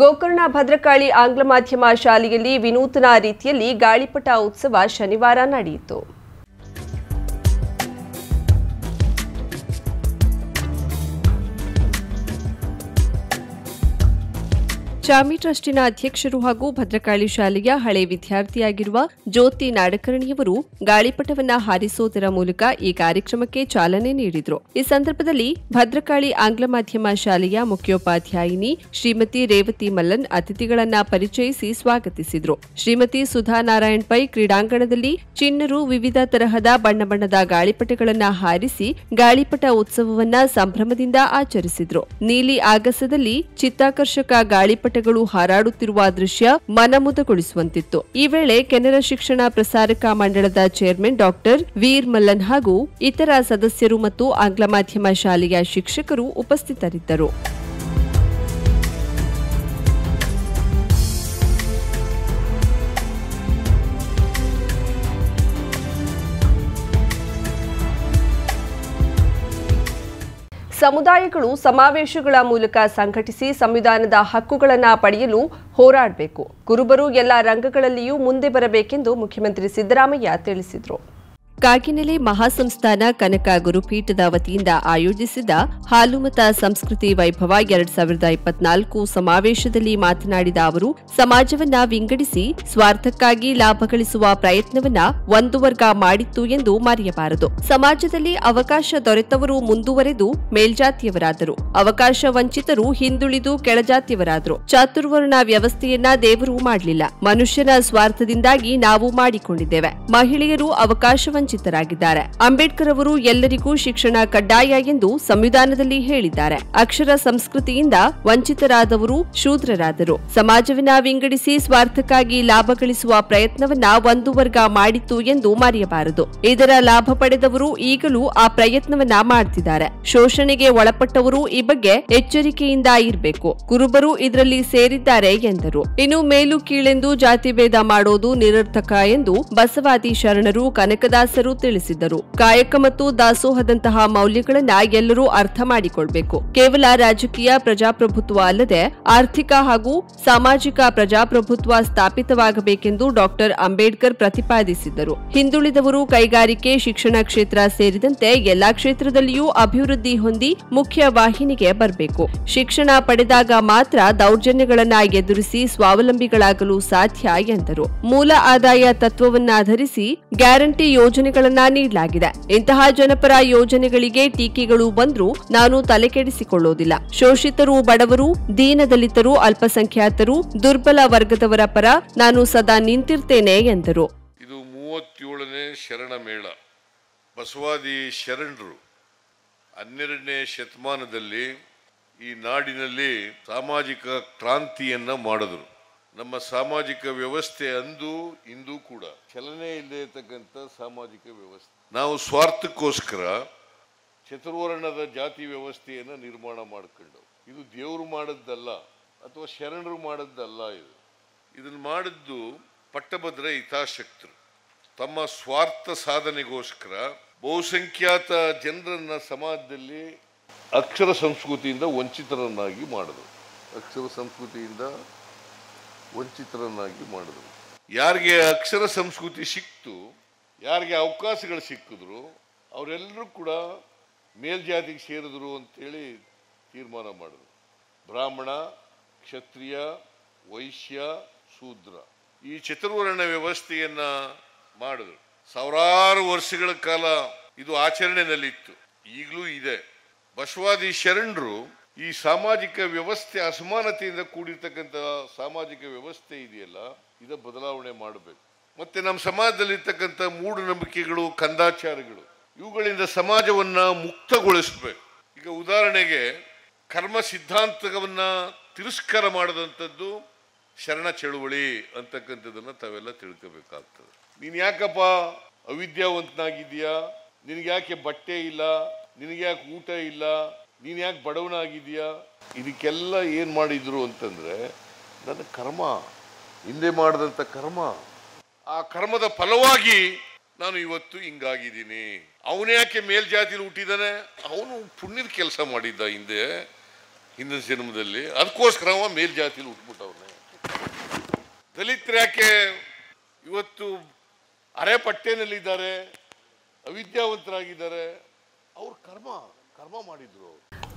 ಗೋಕರ್ಣ ಭದ್ರಕಾಳಿ ಆಂಗ್ಲ ಮಾಧ್ಯಮ ಶಾಲೆಯಲ್ಲಿ ವಿನೂತನ ರೀತಿಯಲ್ಲಿ ಗಾಳಿಪಟ ಉತ್ಸವ ಶನಿವಾರ ನಡೆಯಿತು. ಚಾಮಿ ಟ್ರಸ್ಟಿನ ಅಧ್ಯಕ್ಷರು ಹಾಗೂ ಭದ್ರಕಾಳಿ ಶಾಲೆಯ ಹಳೆ ವಿದ್ಯಾರ್ಥಿಯಾಗಿರುವ ಜ್ಯೋತಿ ನಾಡಕರ್ಣಿಯವರು ಗಾಳಿಪಟವನ್ನ ಹಾರಿಸುವುದರ ಮೂಲಕ ಈ ಕಾರ್ಯಕ್ರಮಕ್ಕೆ ಚಾಲನೆ ನೀಡಿದರು. ಈ ಸಂದರ್ಭದಲ್ಲಿ ಭದ್ರಕಾಳಿ ಆಂಗ್ಲ ಮಾಧ್ಯಮ ಶಾಲೆಯ ಮುಖ್ಯೋಪಾಧ್ಯಾಯಿನಿ ಶ್ರೀಮತಿ ರೇವತಿ ಮಲ್ಲನ್ ಅತಿಥಿಗಳನ್ನ ಪರಿಚಯಿಸಿ ಸ್ವಾಗತಿಸಿದರು. ಶ್ರೀಮತಿ ಸುಧಾ ನಾರಾಯಣ್ ಪೈ ಕ್ರೀಡಾಂಗಣದಲ್ಲಿ ಚಿನ್ನರು ವಿವಿಧ ತರಹದ ಬಣ್ಣ ಬಣ್ಣದ ಗಾಳಿಪಟಗಳನ್ನು ಹಾರಿಸಿ ಗಾಳಿಪಟ ಉತ್ಸವವನ್ನ ಸಂಭ್ರಮದಿಂದ ಆಚರಿಸಿದರು. ನೀಲಿ ಆಗಸದಲ್ಲಿ ಚಿತ್ತಾಕರ್ಷಕ ಗಾಳಿಪಟಗಳು ಹಾರಾಡುತ್ತಿರುವ ದೃಶ್ಯ ಮನಮುದಗೊಳಿಸುವಂತಿತ್ತು. ಈ ವೇಳೆ ಕೆನರಾ ಶಿಕ್ಷಣ ಪ್ರಸಾರಕ ಮಂಡಳದ ಚೇರ್ಮನ್ ಡಾಕ್ಟರ್ ವೀರ್ ಮಲ್ಲನ್ ಹಾಗೂ ಇತರ ಸದಸ್ಯರು ಮತ್ತು ಆಂಗ್ಲ ಮಾಧ್ಯಮ ಶಾಲೆಯ ಶಿಕ್ಷಕರು ಉಪಸ್ಥಿತರಿದ್ದರು. ಸಮುದಾಯಗಳು ಸಮಾವೇಶಗಳ ಮೂಲಕ ಸಂಘಟಿಸಿ ಸಂವಿಧಾನದ ಹಕ್ಕುಗಳನ್ನು ಪಡೆಯಲು ಹೋರಾಡಬೇಕು. ಕುರುಬರು ಎಲ್ಲ ರಂಗಗಳಲ್ಲಿಯೂ ಮುಂದೆ ಬರಬೇಕೆಂದು ಮುಖ್ಯಮಂತ್ರಿ ಸಿದ್ದರಾಮಯ್ಯ ತಿಳಿಸಿದರು. ಕಾಗಿನೆಲೆ ಮಹಾಸಂಸ್ಥಾನ ಕನಕ ಗುರುಪೀಠದ ವತಿಯಿಂದ ಆಯೋಜಿಸಿದ ಹಾಲುಮತ ಸಂಸ್ಕೃತಿ ವೈಭವ ಎರಡ್ ಸಾವಿರದ ಇಪ್ಪತ್ನಾಲ್ಕು ಸಮಾವೇಶದಲ್ಲಿ ಮಾತನಾಡಿದ ಅವರು, ಸಮಾಜವನ್ನ ವಿಂಗಡಿಸಿ ಸ್ವಾರ್ಥಕ್ಕಾಗಿ ಲಾಭ ಗಳಿಸುವ ಪ್ರಯತ್ನವನ್ನ ಒಂದು ವರ್ಗ ಮಾಡಿತ್ತು ಎಂದು ಮರೆಯಬಾರದು. ಸಮಾಜದಲ್ಲಿ ಅವಕಾಶ ದೊರೆತವರು ಮುಂದುವರೆದು ಮೇಲ್ಜಾತಿಯವರಾದರು. ಅವಕಾಶ ವಂಚಿತರು ಹಿಂದುಳಿದು ಕೆಳಜಾತಿಯವರಾದರು. ಚಾತುರ್ವರ್ಣ ವ್ಯವಸ್ಥೆಯನ್ನ ದೇವರು ಮಾಡಲಿಲ್ಲ. ಮನುಷ್ಯನ ಸ್ವಾರ್ಥದಿಂದಾಗಿ ನಾವು ಮಾಡಿಕೊಂಡಿದ್ದೇವೆ. ಮಹಿಳೆಯರು ಅವಕಾಶ ವಂಚಿತರಾಗಿದ್ದಾರೆ. ಅಂಬೇಡ್ಕರ್ ಅವರು ಎಲ್ಲರಿಗೂ ಶಿಕ್ಷಣ ಕಡ್ಡಾಯ ಎಂದು ಸಂವಿಧಾನದಲ್ಲಿ ಹೇಳಿದ್ದಾರೆ. ಅಕ್ಷರ ಸಂಸ್ಕೃತಿಯಿಂದ ವಂಚಿತರಾದವರು ಶೂದ್ರರಾದರು. ಸಮಾಜವನ್ನ ವಿಂಗಡಿಸಿ ಸ್ವಾರ್ಥಕ್ಕಾಗಿ ಲಾಭ ಗಳಿಸುವ ಪ್ರಯತ್ನವನ್ನ ಒಂದು ವರ್ಗ ಮಾಡಿತ್ತು ಎಂದು ಮರೆಯಬಾರದು. ಇದರ ಲಾಭ ಪಡೆದವರು ಈಗಲೂ ಆ ಪ್ರಯತ್ನವನ್ನ ಮಾಡ್ತಿದ್ದಾರೆ. ಶೋಷಣೆಗೆ ಒಳಪಟ್ಟವರು ಈ ಬಗ್ಗೆ ಎಚ್ಚರಿಕೆಯಿಂದ ಇರಬೇಕು. ಕುರುಬರು ಇದರಲ್ಲಿ ಸೇರಿದ್ದಾರೆ ಎಂದರು. ಇನ್ನು ಮೇಲು ಕೀಳೆಂದು ಜಾತಿ ಭೇದ ಮಾಡೋದು ನಿರರ್ಥಕ ಎಂದು ಬಸವಾದಿ ಶರಣರು ಕನಕದಾಸರು ತಿಳಿಸಿದರು ಕಾಯಕ ಮತ್ತು ದಾಸೋಹದಂತಹ ಮೌಲ್ಯಗಳನ್ನ ಎಲ್ಲರೂ ಅರ್ಥ ಮಾಡಿಕೊಳ್ಬೇಕು. ಕೇವಲ ರಾಜಕೀಯ ಪ್ರಜಾಪ್ರಭುತ್ವ ಅಲ್ಲದೆ ಆರ್ಥಿಕ ಹಾಗೂ ಸಾಮಾಜಿಕ ಪ್ರಜಾಪ್ರಭುತ್ವ ಸ್ಥಾಪಿತವಾಗಬೇಕೆಂದು ಡಾಕ್ಟರ್ ಅಂಬೇಡ್ಕರ್ ಪ್ರತಿಪಾದಿಸಿದ್ದರು. ಹಿಂದುಳಿದವರು ಕೈಗಾರಿಕೆ, ಶಿಕ್ಷಣ ಕ್ಷೇತ್ರ ಸೇರಿದಂತೆ ಎಲ್ಲಾ ಕ್ಷೇತ್ರದಲ್ಲಿಯೂ ಅಭಿವೃದ್ಧಿ ಹೊಂದಿ ಮುಖ್ಯ ವಾಹಿನಿಗೆ ಬರಬೇಕು. ಶಿಕ್ಷಣ ಪಡೆದಾಗ ಮಾತ್ರ ದೌರ್ಜನ್ಯಗಳನ್ನ ಎದುರಿಸಿ ಸ್ವಾವಲಂಬಿಗಳಾಗಲು ಸಾಧ್ಯ ಎಂದರು. ಮೂಲ ಆದಾಯ ತತ್ವವನ್ನಾಧರಿಸಿ ಗ್ಯಾರಂಟಿ ಯೋಜನೆಗಳನ್ನ ನೀಡಲಾಗಿದೆ. ಇಂತಹ ಜನಪರ ಯೋಜನೆಗಳಿಗೆ ಟೀಕೆಗಳು ಬಂದರೂ ನಾನು ತಲೆಕೆಡಿಸಿಕೊಳ್ಳೋದಿಲ್ಲ. ಶೋಷಿತರು, ಬಡವರು, ದೀನದಲಿತರು, ಅಲ್ಪಸಂಖ್ಯಾತರು, ದುರ್ಬಲ ವರ್ಗದವರ ಪರ ನಾನು ಸದಾ ನಿಂತಿರ್ತೇನೆ ಎಂದರು. ಇದು ಮೂವತ್ತೇಳನೇ ಶರಣ ಮೇಳ. ಬಸವಾದಿ ಶರಣರು ಹನ್ನೆರಡನೇ ಶತಮಾನದಲ್ಲಿ ಈ ನಾಡಿನಲ್ಲಿ ಸಾಮಾಜಿಕ ಕ್ರಾಂತಿಯನ್ನ ಮಾಡಿದ್ರು. ನಮ್ಮ ಸಾಮಾಜಿಕ ವ್ಯವಸ್ಥೆ ಅಂದು ಇಂದು ಕೂಡ. ಚಲನೆ ಇಲ್ಲದೆ ಇರತಕ್ಕಂಥ ಸಾಮಾಜಿಕ ವ್ಯವಸ್ಥೆ. ನಾವು ಸ್ವಾರ್ಥಕ್ಕೋಸ್ಕರ ಚತುರ್ವರ್ಣದ ಜಾತಿ ವ್ಯವಸ್ಥೆಯನ್ನು ನಿರ್ಮಾಣ ಮಾಡ್ಕೊಂಡು ಇದು ದೇವರು ಮಾಡದ್ದಲ್ಲ ಅಥವಾ ಶರಣರು ಮಾಡದ್ದಲ್ಲ ಇದು. ಇದನ್ನು ಮಾಡಿದ್ದು ಪಟ್ಟಭದ್ರ ಹಿತಾಶಕ್ತರು ತಮ್ಮ ಸ್ವಾರ್ಥ ಸಾಧನೆಗೋಸ್ಕರ ಬಹುಸಂಖ್ಯಾತ ಜನರನ್ನ ಸಮಾಜದಲ್ಲಿ ಅಕ್ಷರ ಸಂಸ್ಕೃತಿಯಿಂದ ವಂಚಿತರನ್ನಾಗಿ ಮಾಡಿದರು ಅಕ್ಷರ ಸಂಸ್ಕೃತಿಯಿಂದ ವಂಚಿತರನ್ನಾಗಿ ಮಾಡಿದ್ರು. ಯಾರಿಗೆ ಅಕ್ಷರ ಸಂಸ್ಕೃತಿ ಸಿಕ್ತು, ಯಾರಿಗೆ ಅವಕಾಶಗಳು ಸಿಕ್ಕಿದ್ರು, ಅವರೆಲ್ಲರೂ ಕೂಡ ಮೇಲ್ಜಾತಿಗೆ ಸೇರಿದ್ರು ಅಂತೇಳಿ ತೀರ್ಮಾನ ಮಾಡಿದ್ರು. ಬ್ರಾಹ್ಮಣ, ಕ್ಷತ್ರಿಯ, ವೈಶ್ಯ, ಶೂದ್ರ. ಈ ಚತುರ್ವರ್ಣ ವ್ಯವಸ್ಥೆಯನ್ನ ಮಾಡಿದ್ರು. ಸಾವಿರಾರು ವರ್ಷಗಳ ಕಾಲ ಇದು ಆಚರಣೆಯಲ್ಲಿತ್ತು. ಈಗಲೂ ಇದೆ. ಬಸವಾದಿ ಶರಣರು ಈ ಸಾಮಾಜಿಕ ವ್ಯವಸ್ಥೆ ಅಸಮಾನತೆಯಿಂದ ಕೂಡಿರ್ತಕ್ಕಂಥ ಸಾಮಾಜಿಕ ವ್ಯವಸ್ಥೆ ಇದೆಯಲ್ಲ, ಇದ ಬದಲಾವಣೆ ಮಾಡಬೇಕು. ಮತ್ತೆ ನಮ್ಮ ಸಮಾಜದಲ್ಲಿರ್ತಕ್ಕಂಥ ಮೂಢನಂಬಿಕೆಗಳು, ಕಂದಾಚಾರಗಳು, ಇವುಗಳಿಂದ ಸಮಾಜವನ್ನ ಮುಕ್ತಗೊಳಿಸಬೇಕು. ಈಗ ಉದಾಹರಣೆಗೆ, ಕರ್ಮ ಸಿದ್ಧಾಂತವನ್ನು ತಿರಸ್ಕಾರ ಮಾಡಿದಂಥದ್ದು ಶರಣ ಚಳುವಳಿ ಅಂತಕ್ಕಂಥದ್ದನ್ನ ತಾವೆಲ್ಲ ತಿಳ್ಕೋಬೇಕಾಗ್ತದೆ. ನೀನು ಯಾಕಪ್ಪ ಅವಿದ್ಯಾವಂತನಾಗಿದೆಯಾ ನಿನಗೆ ಯಾಕೆ ಬಟ್ಟೆ ಇಲ್ಲ? ನಿನಗೆ ಯಾಕೆ ಊಟ ಇಲ್ಲ? ನೀನ್ ಯಾಕೆ ಬಡವನಾಗಿದೆಯಾ ಇದಕ್ಕೆಲ್ಲ ಏನು ಮಾಡಿದ್ರು ಅಂತಂದರೆ, ನನ್ನ ಕರ್ಮ, ಹಿಂದೆ ಮಾಡಿದಂಥ ಕರ್ಮ. ಆ ಕರ್ಮದ ಫಲವಾಗಿ ನಾನು ಇವತ್ತು ಹಿಂಗಾಗಿದ್ದೀನಿ. ಅವನೇ ಯಾಕೆ ಮೇಲ್ಜಾತಿಲಿ ಹುಟ್ಟಿದಾನೆ? ಅವನು ಪುಣ್ಯದ ಕೆಲಸ ಮಾಡಿದ್ದ ಹಿಂದೆ, ಹಿಂದಿನ ಜನ್ಮದಲ್ಲಿ. ಅದಕ್ಕೋಸ್ಕರ ಅವ ಮೇಲ್ಜಾತಿಲಿ ಹುಟ್ಬಿಟ್ಟವನೆ. ದಲಿತರು ಯಾಕೆ ಇವತ್ತು ಅರೆ ಪಟ್ಟೆನಲ್ಲಿದ್ದಾರೆ ಅವಿದ್ಯಾವಂತರಾಗಿದ್ದಾರೆ. ಅವ್ರ ಕರ್ಮ.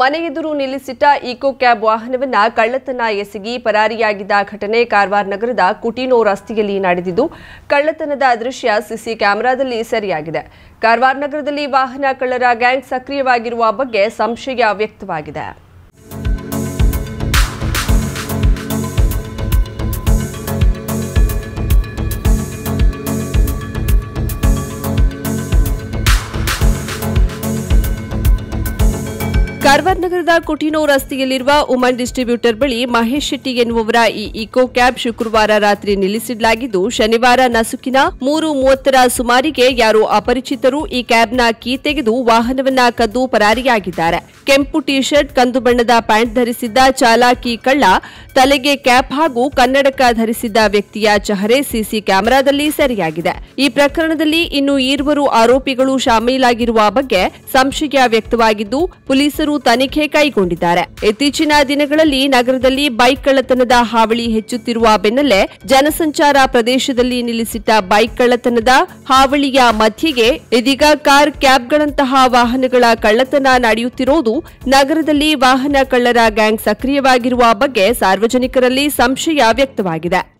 ಮನೆ ಎದುರು ನಿಲ್ಲಿಸಿಟ್ಟ ಈಕೋ ಕ್ಯಾಬ್ ವಾಹನವನ್ನ ಕಳ್ಳತನ ಎಸಗಿ ಪರಾರಿಯಾಗಿದ್ದ ಘಟನೆ ಕಾರವಾರ ನಗರದ ಕುಟಿನೋ ರಸ್ತೆಯಲ್ಲಿ ನಡೆದಿದ್ದು, ಕಳ್ಳತನದ ದೃಶ್ಯ ಸಿಸಿ ಕ್ಯಾಮೆರಾದಲ್ಲಿ ಸೆರೆಯಾಗಿದೆ. ಕಾರವಾರ ನಗರದಲ್ಲಿ ವಾಹನ ಕಳ್ಳರ ಗ್ಯಾಂಗ್ ಸಕ್ರಿಯವಾಗಿರುವ ಬಗ್ಗೆ ಸಂಶಯ ವ್ಯಕ್ತವಾಗಿದೆ. ಕಾರವಾರ ನಗರದ ಕುಟಿನೋ ರಸ್ತೆಯಲ್ಲಿರುವ ಉಮನ್ ಡಿಸ್ಟ್ರಿಬ್ಯೂಟರ್ ಬಳಿ ಮಹೇಶ್ ಶೆಟ್ಟಿ ಎನ್ನುವವರ ಈ ಇಕೋ ಕ್ಯಾಬ್ ಶುಕ್ರವಾರ ರಾತ್ರಿ ನಿಲ್ಲಿಸಿಡಲಾಗಿದ್ದು, ಶನಿವಾರ ನಸುಕಿನ ಮೂರು ಮೂವತ್ತರ ಸುಮಾರಿಗೆ ಯಾರೋ ಅಪರಿಚಿತರು ಈ ಕ್ಯಾಬ್ನ ಕೀ ತೆಗೆದು ವಾಹನವನ್ನ ಕದ್ದು ಪರಾರಿಯಾಗಿದ್ದಾರೆ. ಕೆಂಪು ಟಿ ಶರ್ಟ್ ಕಂದು ಬಣ್ಣದ ಪ್ಯಾಂಟ್ ಧರಿಸಿದ್ದ ಚಾಲಾಕಿ ಕಳ್ಳ, ತಲೆಗೆ ಕ್ಯಾಪ್ ಹಾಗೂ ಕನ್ನಡಕ ಧರಿಸಿದ್ದ ವ್ಯಕ್ತಿಯ ಚಹರೆ ಸಿಸಿ ಕ್ಯಾಮೆರಾದಲ್ಲಿ ಸೆರೆಯಾಗಿದೆ. ಈ ಪ್ರಕರಣದಲ್ಲಿ ಇನ್ನು ಈರ್ವರು ಆರೋಪಿಗಳು ಶಾಮೀಲಾಗಿರುವ ಬಗ್ಗೆ ಸಂಶಯ ವ್ಯಕ್ತವಾಗಿದ್ದು, ಪೊಲೀಸರು ತನಿಖೆ ಕೈಗೊಂಡಿದ್ದಾರೆ. ಇತ್ತೀಚಿನ ದಿನಗಳಲ್ಲಿ ನಗರದಲ್ಲಿ ಬೈಕ್ ಕಳ್ಳತನದ ಹಾವಳಿ ಹೆಚ್ಚುತ್ತಿರುವ ಬೆನ್ನಲ್ಲೇ ಜನಸಂಚಾರ ಪ್ರದೇಶದಲ್ಲಿ ನಿಲ್ಲಿಸಿಟ್ಟ ಬೈಕ್ ಕಳ್ಳತನದ ಹಾವಳಿಯ ಮಧ್ಯೆಗೆ ಇದೀಗ ಕಾರ್ ಕ್ಯಾಬ್ಗಳಂತಹ ವಾಹನಗಳ ಕಳ್ಳತನ ನಡೆಯುತ್ತಿರುವುದು ನಗರದಲ್ಲಿ ವಾಹನ ಕಳ್ಳರ ಗ್ಯಾಂಗ್ ಸಕ್ರಿಯವಾಗಿರುವ ಬಗ್ಗೆ ಸಾರ್ವಜನಿಕರಲ್ಲಿ ಸಂಶಯ ವ್ಯಕ್ತವಾಗಿದೆ.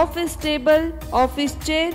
Office table office chair